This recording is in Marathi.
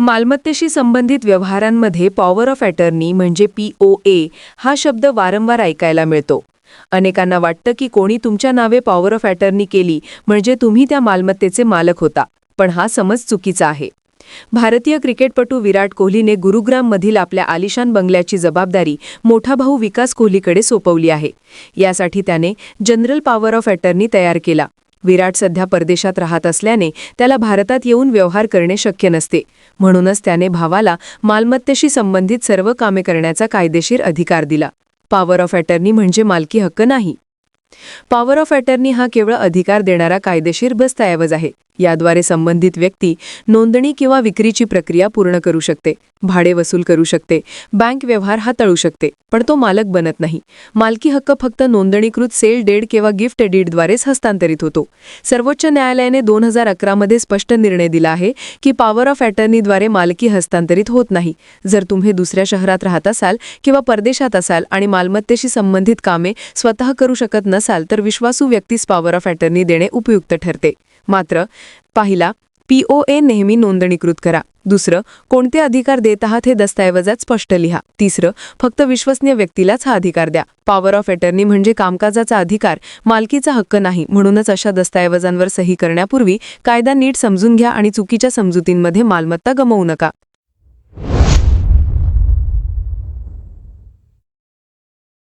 मालमत्तेशी संबंधित व्यवहारांमध्ये पॉवर ऑफ अटर्नी म्हणजे पी ओ ए हा शब्द वारंवार ऐकायला मिळतो. अनेकांना वाटतं की कोणी तुमच्या नावे पॉवर ऑफ अटर्नी केली म्हणजे तुम्ही त्या मालमत्तेचे मालक होता पण हा समज चुकीचा आहे. भारतीय क्रिकेटपटू विराट कोहलीने गुरुग्राममधील आपल्या आलिशान बंगल्याची जबाबदारी मोठा भाऊ विकास कोहलीकडे सोपवली आहे. यासाठी त्याने जनरल पॉवर ऑफ अटर्नी तयार केला. विराट सध्या परदेशात राहत असल्याने त्याला भारतात येऊन व्यवहार करणे शक्य नसते. म्हणूनच त्याने भावाला मालमत्तेशी संबंधित सर्व कामे करण्याचा कायदेशीर अधिकार दिला. पॉवर ऑफ अटर्नी म्हणजे मालकी हक्क नाही. पॉवर ऑफ अटर्नी हा केवळ अधिकार देणारा कायदेशीर दस्तऐवज आहे. याद्वारे संबंधित व्यक्ती नोंदणी किंवा विक्रीची प्रक्रिया पूर्ण करू शकते भाडे वसूल करू शकते बँक व्यवहार हाताळू शकते पण तो मालक बनत नाही. मालकी हक्क फक्त नोंदणीकृत सेल डेड किंवा गिफ्ट डीडद्वारेच हस्तांतरित होतो. सर्वोच्च न्यायालयाने दोन हजार अकरामध्ये स्पष्ट निर्णय दिला आहे की पॉवर ऑफ अटर्नीद्वारे मालकी हस्तांतरित होत नाही. जर तुम्ही दुसऱ्या शहरात राहत असाल किंवा परदेशात असाल आणि मालमत्तेशी संबंधित कामे स्वतः करू शकत नसाल तर विश्वासू व्यक्तीस पॉवर ऑफ अटर्नी देणे उपयुक्त ठरते. मात्र पाहिला पीओए नेहमी नोंदणीकृत करा. दुसरं कोणते अधिकार देत आहात हे दस्तऐवजात स्पष्ट लिहा. तिसरं फक्त विश्वसनीय व्यक्तीलाच हा अधिकार द्या. पॉवर ऑफ अटर्नी म्हणजे कामकाजाचा अधिकार मालकीचा हक्क नाही म्हणूनच अशा दस्तऐवजांवर सही करण्यापूर्वी कायदा नीट समजून घ्या आणि चुकीच्या समजुतींमध्ये मालमत्ता गमवू नका.